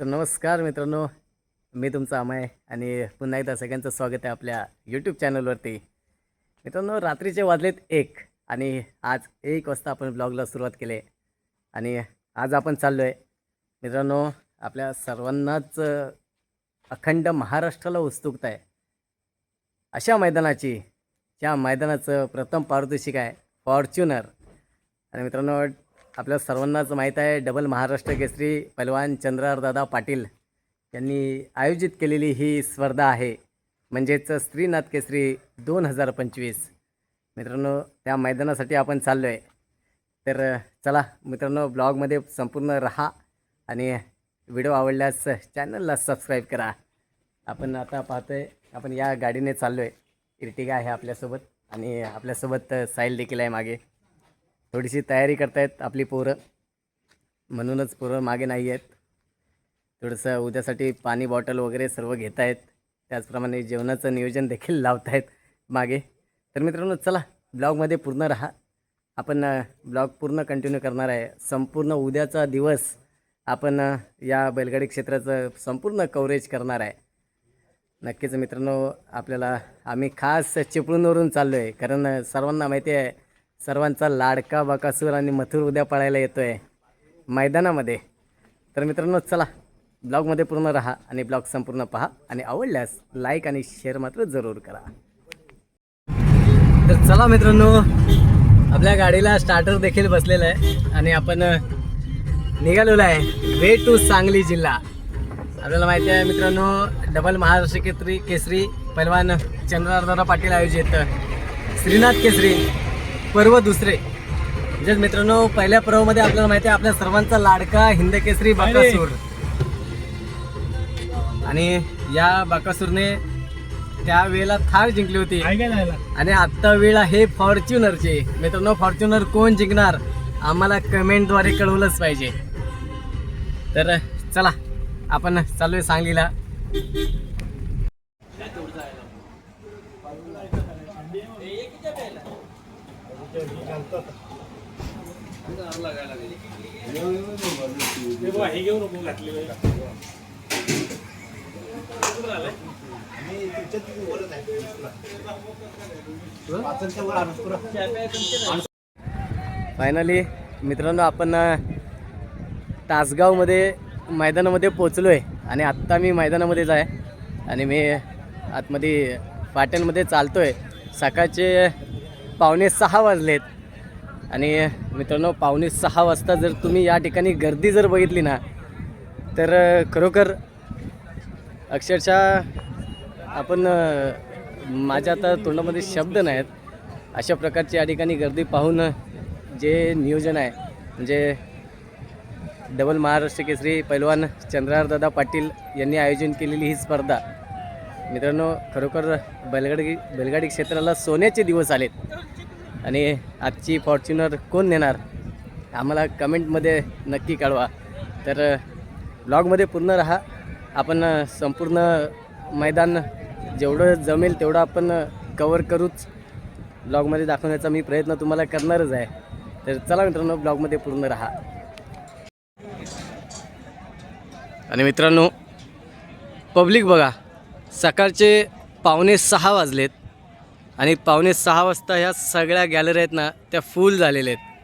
तर नमस्कार मित्रांनो मी तुमचा अमय आणि पुन्हा एकदा सगळ्यांचं स्वागत आहे आपल्या यूट्यूब चॅनलवरती मित्रांनो रात्रीचे वाजलेत एक आणि आज एक वाजता आपण ब्लॉगला सुरुवात केली आहे आणि आज आपण चाललो आहे मित्रांनो आपल्या सर्वांनाच अखंड महाराष्ट्राला उत्सुकता आहे. अशा मैदानाची ज्या मैदानाचं प्रथम पारितोषिक आहे फॉर्च्युनर. आणि मित्रांनो आपल्या सर्वांनाच माहीत आहे डबल महाराष्ट्र केसरी पैलवान चंद्रारदादा पाटील यांनी आयोजित केलेली ही स्पर्धा आहे. म्हणजेच श्रीनाथ केसरी दोन हजार पंचवीस. मित्रांनो त्या मैदानासाठी आपण चाललो आहे तर चला मित्रांनो ब्लॉगमध्ये संपूर्ण राहा आणि व्हिडिओ आवडल्यास चॅनलला सबस्क्राईब करा. आपण आता पाहतो आहे आपण या गाडीने चाललो आहे इर्टिगा आहे आपल्यासोबत आणि आपल्यासोबत साईल देखील आहे मागे. थोडीशी तयारी करतायत आपली पोरं. म्हणूनच पोरं मागे नाही आहेत. थोडंसं उद्यासाठी पाणी बॉटल वगैरे सर्व घेत आहेत त्याचप्रमाणे जेवणाचं नियोजन देखील लावत आहेत मागे. तर मित्रांनो चला ब्लॉगमध्ये पूर्ण राहा. आपण ब्लॉग पूर्ण कंटिन्यू करणार आहे. संपूर्ण उद्याचा दिवस आपण या बैलगाडी क्षेत्राचं संपूर्ण कवरेज करणार आहे. नक्कीच मित्रांनो आपल्याला आम्ही खास चिपळूणवरून चाललो आहे कारण सर्वांना माहिती आहे सर्वांचा लाडका बकासूर आणि मथुर उद्या पळायला येतो आहे मैदानामध्ये. तर मित्रांनो चला ब्लॉगमध्ये पूर्ण राहा आणि ब्लॉग संपूर्ण पहा आणि आवडल्यास लाईक आणि शेअर मात्र जरूर करा. तर चला मित्रांनो आपल्या गाडीला स्टार्टर देखील बसलेला आहे आणि आपण निघालेलो आहे वे टू सांगली जिल्हा. आपल्याला माहिती आहे मित्रांनो डबल महाराष्ट्र केसरी केसरी पैलवान चंद्रदादा पाटील आयोजित श्रीनाथ केसरी. पर्व दुसरे. म्हणजेच मित्रांनो पहिल्या पर्वमध्ये आपल्याला माहिती आहे आपल्या सर्वांचा लाडका हिंद केसरी बाकासूर. आणि या बाकासूरने त्या वेळेला थार जिंकली होती. आणि आत्ता वेळ आहे फॉर्च्युनरची. मित्रांनो फॉर्च्युनर कोण जिंकणार आम्हाला कमेंटद्वारे कळवलंच पाहिजे. तर चला आपण चालू आहे सांगलीला. फायनली मित्रांनो आपण तासगावमध्ये मैदानामध्ये पोचलो आहे आणि आत्ता मी मैदानामध्येच आहे आणि मी आतमध्ये पाट्यांमध्ये चालतो आहे सकाळचे पावणे सहा वाजलेत. आणि मित्रांनो पावणे सहा वाजता जर तुम्ही या ठिकाणी गर्दी जर बघितली ना तर खरोखर अक्षरशः आपण माझ्या आता तोंडामध्ये शब्द नाहीत. अशा प्रकारची या ठिकाणी गर्दी पाहून जे नियोजन आहे म्हणजे डबल महाराष्ट्र केसरी पैलवान चंद्रारदादा पाटील यांनी आयोजन केलेली ही स्पर्धा. मित्रांनो खरोखर बैलगाडी बैलगाडी क्षेत्राला सोन्याचे दिवस आलेत. आणि आजची फॉर्च्युनर कोण नेणार? आम्हाला कमेंटमध्ये नक्की कळवा. तर ब्लॉगमध्ये पूर्ण राहा. आपण संपूर्ण मैदान जेवढं जमेल तेवढं आपण कवर करूच. ब्लॉगमध्ये दाखवण्याचा मी प्रयत्न तुम्हाला करणारच आहे. तर चला मित्रांनो ब्लॉगमध्ये पूर्ण राहा. आणि मित्रांनो पब्लिक बघा. सकाळचे पावणे सहा वाजलेत. आणि पावणे सहा वाजता ह्या सगळ्या गॅलरी आहेत ना त्या फुल झालेल्या आहेत.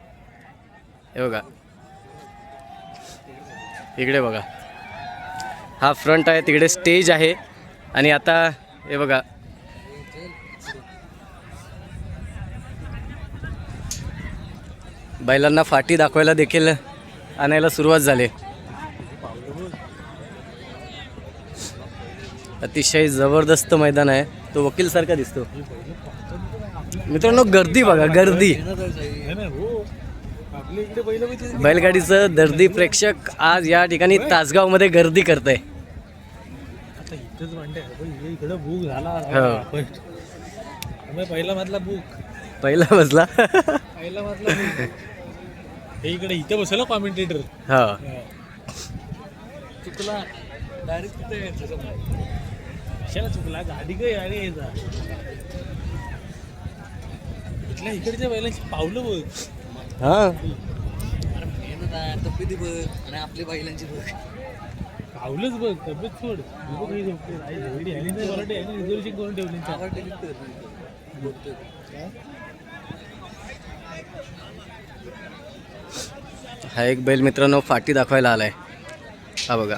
हे बघा. इकडे बघा. हा फ्रंट आहे तिकडे स्टेज आहे. आणि आता हे बघा. बैलांना फाटी दाखवायला देखील आणायला सुरुवात झाली. अतिशय जबरदस्त मैदान आहे. तो वकीलसारखा दिसतो. मित्रांनो गर्दी बघा गर्दी. बैलगाडीचं दर्दी प्रेक्षक आज या ठिकाणी तासगावमध्ये गर्दी करत आहे हो. पहिला मधला बुक पहिला बसला पहिला हे इकडे इथे बसला कॉमेंटेटर हो. डायरेक्ट तिथे यायचं कशाला चुकला गाडी काय गाडी यायचा इथल्या इकडच्या बैलांची पावलं बघ. हां? अरे मेहनत आहे तब्येती बघ आणि आपल्या बैलांची बघ. धावलंच बघ तब्येत सोड. नको काही झोपते. आई एवढी आहे ना, वराठी आहे ना, रिझर्वेशन करून ठेवली? हा एक बैल मित्रांनो फाटी दाखवायला आलाय. हा बघा.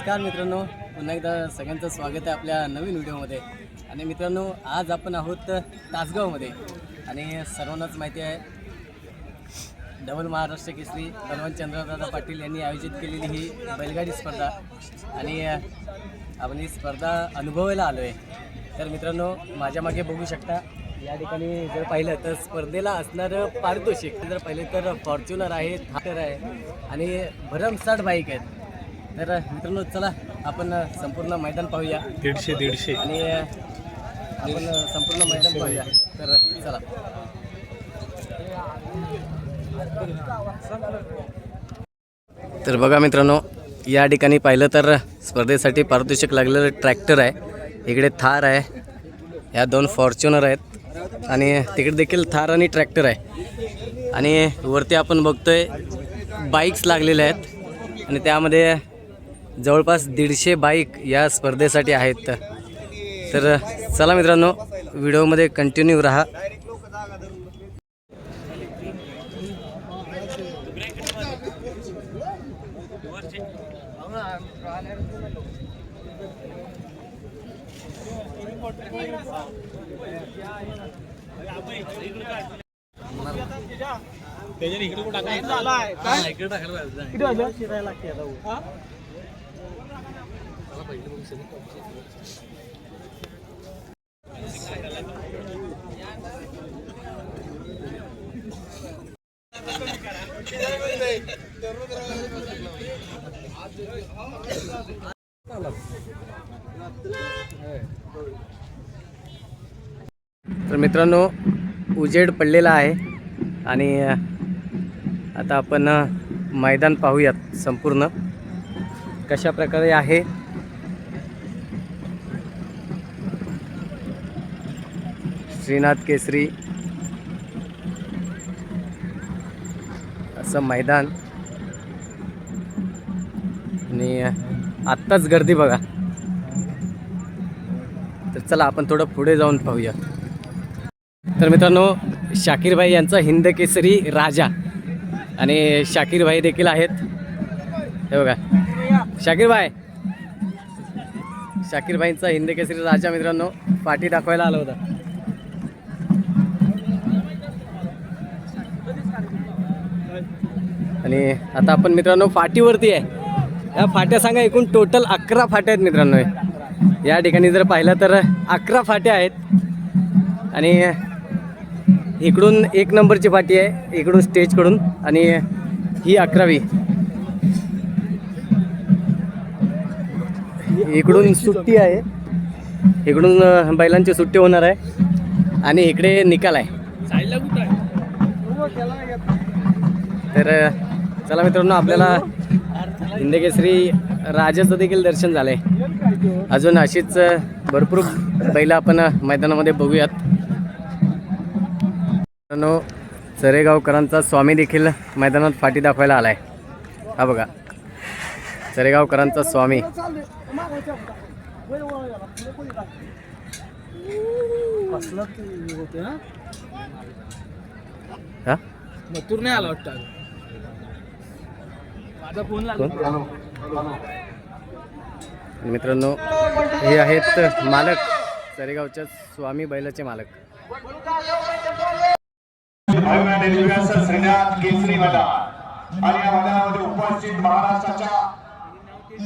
नमस्कार मित्रांनो. पुन्हा एकदा सगळ्यांचं स्वागत आहे आपल्या नवीन व्हिडिओमध्ये. आणि मित्रांनो आज आपण आहोत तासगावमध्ये. आणि सर्वांनाच माहिती आहे डबल महाराष्ट्र केसरी बलवंत चंद्रदादा पाटील यांनी आयोजित केलेली ही बैलगाडी स्पर्धा. आणि आपण ही स्पर्धा अनुभवायला आलो आहे तर मित्रांनो माझ्या मागे बघू शकता या ठिकाणी जर पाहिलं तर स्पर्धेला असणारं पारितोषिक. जर पाहिलं तर फॉर्च्युनर आहे थाटर आहे आणि भरमसाठ बाईक आहेत. तर मित्रांनो चला आपण संपूर्ण मैदान पाहूया. दीडशे दीडशे. आणि आपण संपूर्ण मैदान पाहूया. तर चला. तर बघा मित्रांनो या ठिकाणी पाहिलं तर स्पर्धेसाठी पारितोषिक लागलेलं ट्रॅक्टर आहे. इकडे थार आहे. या दोन फॉर्च्युनर आहेत. आणि तिकडे देखील थार आणि ट्रॅक्टर आहे. आणि वरती आपण बघतोय बाईक्स लागलेल्या आहेत. आणि त्यामध्ये जवळपास दीडशे बाईक या स्पर्धेसाठी आहेत. तर चला मित्रांनो व्हिडिओमध्ये कंटिन्यू राहा. त्याच्याने इकडे कुठं टाकायचं? इकडे टाकायला पाहिजे. हा? तर मित्रांनो उजेड पडलेला आहे आणि आता आपण मैदान पाहूयात संपूर्ण. कशा प्रकारे आहे श्रीनाथ केसरी. असं मैदान. आणि आत्ताच गर्दी बघा. तर चला आपण थोडं पुढे जाऊन पाहूया. तर मित्रांनो शाकीरभाई यांचा हिंद केसरी राजा. आणि शाकीरभाई देखील आहेत. हे बघा. शाकीरभाई. शाकीरभाईंचा हिंद केसरी राजा मित्रांनो पाठी दाखवायला आला होता. आणि आता आपण मित्रांनो फाटीवरती आहे. या फाट्या सांगा एकूण टोटल अकरा फाट्या आहेत मित्रांनो. या ठिकाणी जर पाहिलं तर अकरा फाट्या आहेत. आणि इकडून एक नंबरची पाटी आहे इकडून स्टेजकडून आणि ही अकरावी. इकडून सुट्टी आहे. इकडून बैलांची सुट्टी होणार आहे. आणि इकडे निकाल आहे. तर चला मित्रांनो आपल्याला हिंदकेसरी राजाचं देखील दर्शन झालंय. अजून अशीच भरपूर बैलं आपण मैदानामध्ये बघूयात. मित्रांनो चरेगावकरांचा स्वामी देखील मैदानात फाटी दाखवायला आलाय. हा बघा. चरेगावकरांचा स्वामी. होते नाही आला वाटतं अजून. माझा फोन लागला आणि मित्रांनो हे आहेत मालक चरेगावच्या स्वामी बैलाचे मालक. उपस्थित महाराष्ट्राच्या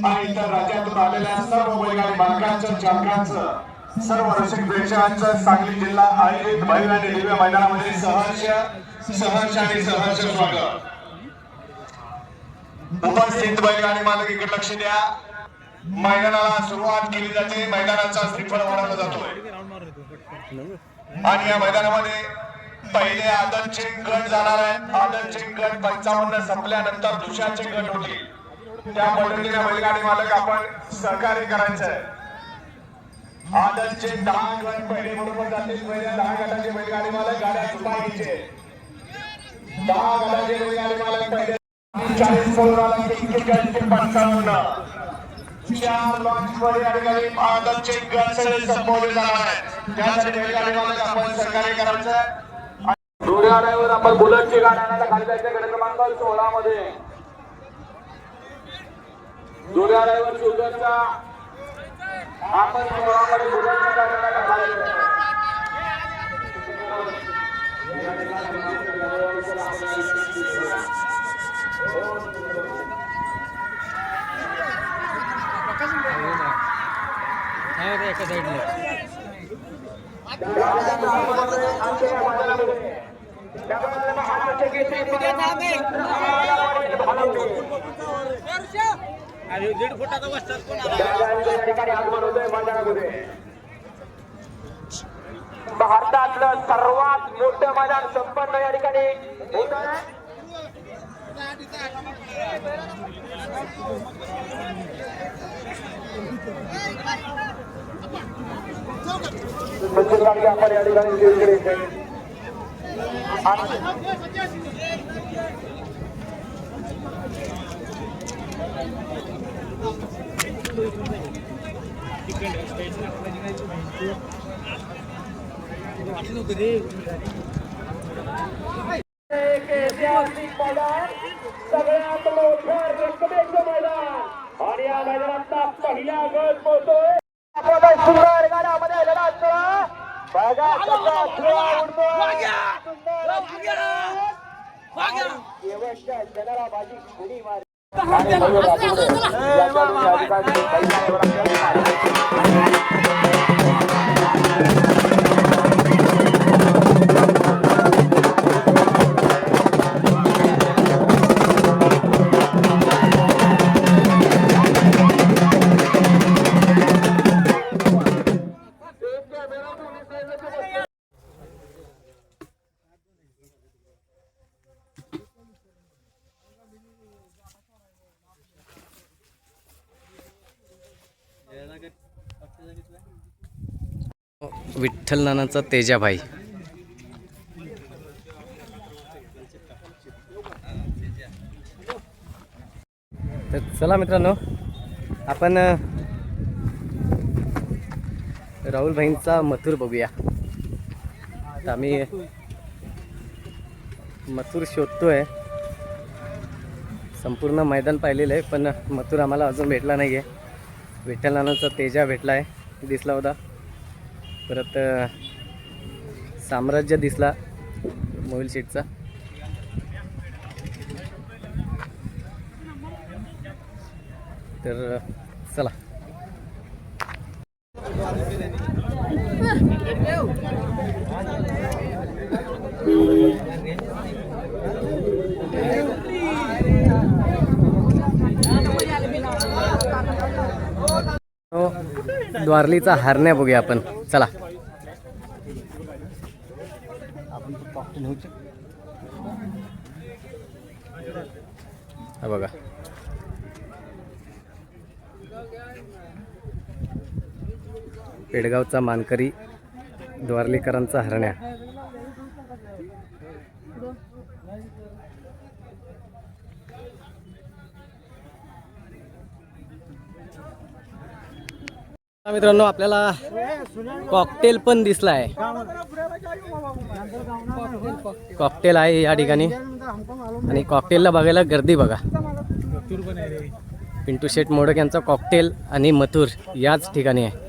आणि इतर राज्यातून आलेल्या सर्व बैलगाडी मालकांचं चालकांचं सर्व रसिक प्रेक्षकांचं सांगली जिल्हा आयोजित भव्य आणि दिव्य मैदानामध्ये सहर्ष सहर्ष आणि सहर्ष स्वागत. उपस्थित बैलगाडी मालक इकडे लक्ष द्या. मैदानाला सुरुवात केली जाते. मैदानाचा श्रीफळ वाढवला जातोय. आणि या मैदानामध्ये पहिले आदतचे गट जाणार आहेत आदतचे गट पंचावन्न संपल्यानंतर दुसऱ्याचे गट होतील. त्या पद्धतीने बैलगाडी मालक आपण सहकार्य करायचं आहे. आदतचे दहा गट पहिले बरोबर जातील. पहिल्या दहा गटाचे बैलगाडी मालक गाड्या चुकायचे दहा गटाचे बैलगाडी मालक पहिले चाळीस सोळाला एक पंचावन्न चार लॉन्च या ठिकाणी संपवले जाणार आहेत. त्यासाठी आपण सहकार्य करायचं आपण बुलेटची गाडी आणायला खाली जायचं क्रमांक सोळा मध्ये जोड्या ड्रायव्हर आपण सोळा मध्ये बुलेटची गाडी आणायला खाली जायचं. एका साईडला दीड फुटाचा बसतात भारतातलं सर्वात मोठं मैदान संपन्न या ठिकाणी होत आहे. आपण या ठिकाणी स्टेजकडे येते. आणि- एक ऐतिहासिक मैदान सगळ्यात मोठं रक्कमेचं मैदान. आणि या मैदानातला पहिला गट पोहोचतोय सुंदर गाड्यामध्ये लढा चला बघा कसा धुळा उडतो सुंदर शेवटच्या क्षणाला बाजी कुणी मारली आणि विठ्ठल नानाचा तेजाभाई. तर चला मित्रांनो आपण राहुल भाईंचा मथुर बघूया. तर आम्ही मथुर शोधतोय. संपूर्ण मैदान पाहिलेलं आहे पण मथुर आम्हाला अजून भेटला नाही आहे विठ्ठल नानाचा तेजा भेटला आहे दिसला होता. परत साम्राज्य दिसला मोबाईल शीटचा तर चला हो, वारलीचा हरण्या बघूया आपण. चला. बघा. पेडगावचा मानकरी द्वारलीकरांचा हरण्या. मित्रांनो आपल्याला कॉकटेल पण दिसला आहे कॉकटेल आहे या ठिकाणी. आणि कॉकटेलला बघायला गर्दी बघा. पिंटू शेठ मोडक यांचा कॉकटेल आणि मथुर याच ठिकाणी आहे.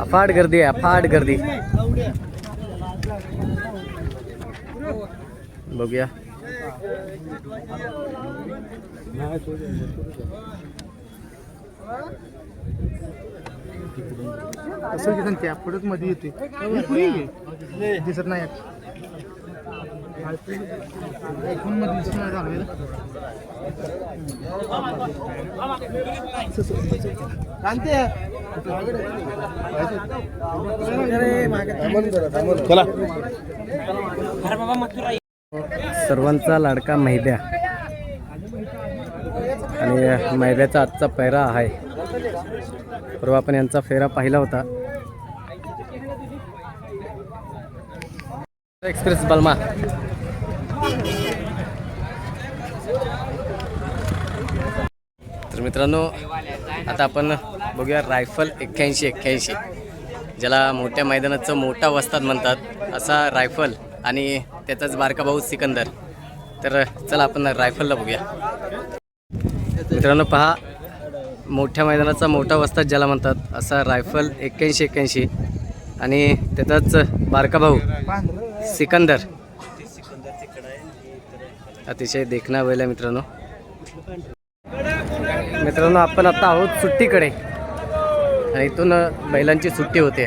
अफाट गर्दी आहे अफाट गर्दी. बघूया. असं की संख्या पुढेच मध्ये येते. दिसत नाही. ऐकून मध्ये दिसत नाही झालं सर्वांचा लाडका मैद्या. आणि मैद्याचा आजचा पैरा आहे. परवा आपण यांचा फेरा पाहिला होता. एक्सप्रेस बलमा. तर मित्रांनो आता आपण बघूया रायफल एक्क्याऐंशी एक्क्याऐंशी ज्याला मोठ्या मैदानाचं मोठा वस्ताद म्हणतात. असा रायफल आणि त्याचाच बारका भाऊ सिकंदर. तर चला आपण रायफलला बघूया. मित्रांनो पहा मोठ्या मैदानाचा मोठा वस्ताद ज्याला म्हणतात असा रायफल एक्क्याऐंशी एक्क्याऐंशी. आणि त्याचाच बारका भाऊ सिकंदर. अतिशय देखणा वेळ आहे मित्रांनो. मित्रांनो आपण आता आहोत सुट्टीकडे. आणि इथून बैलांची सुट्टी होते.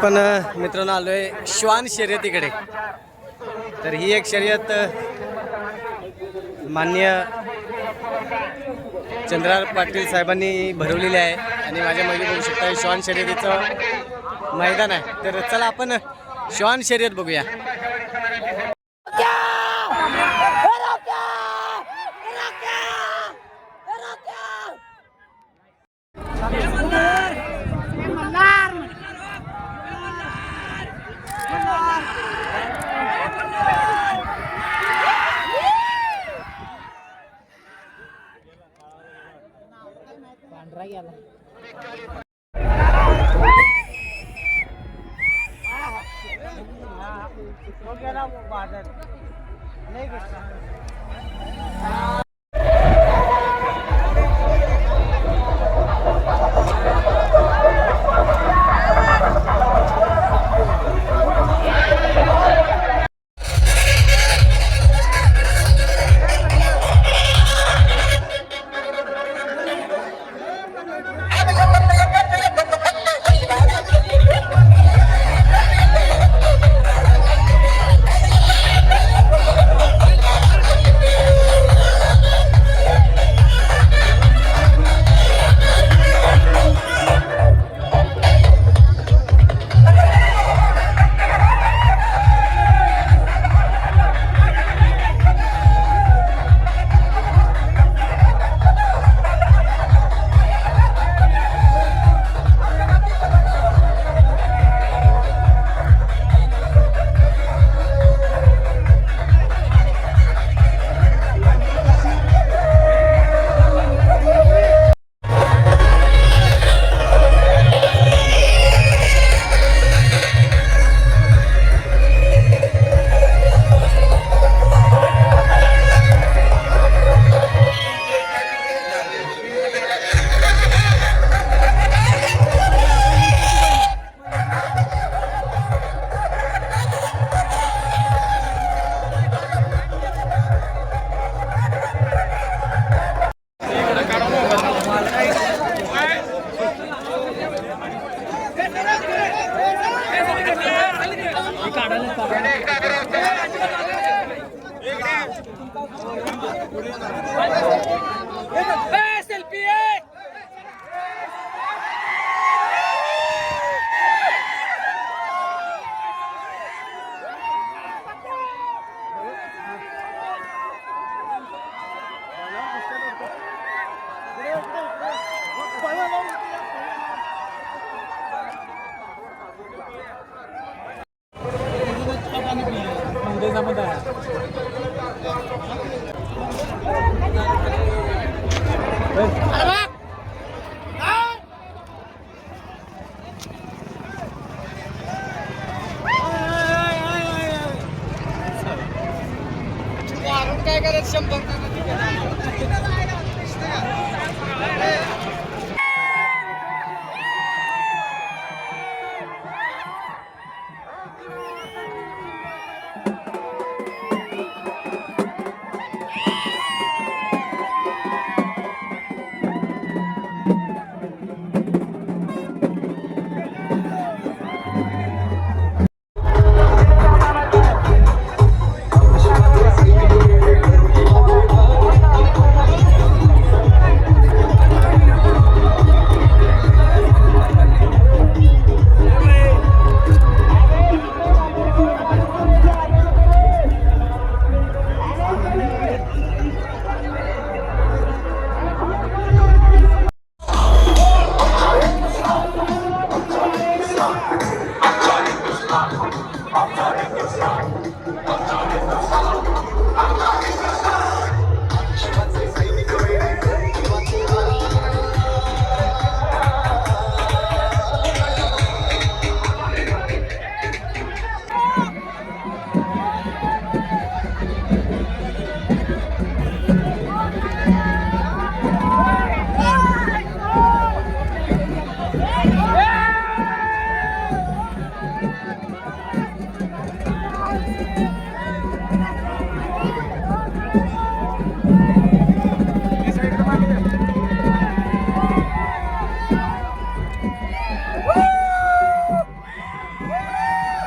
आपण मित्रांनो आलो आहे श्वान शर्यतीकडे तर ही एक शर्यत मान्य चंद्रार पाटील साहेबांनी भरवलेली आहे. आणि माझ्या मागे बघू शकता श्वान शर्यतीचं मैदान आहे. तर चला आपण श्वान शर्यत बघूया. Hey!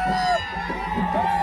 हा?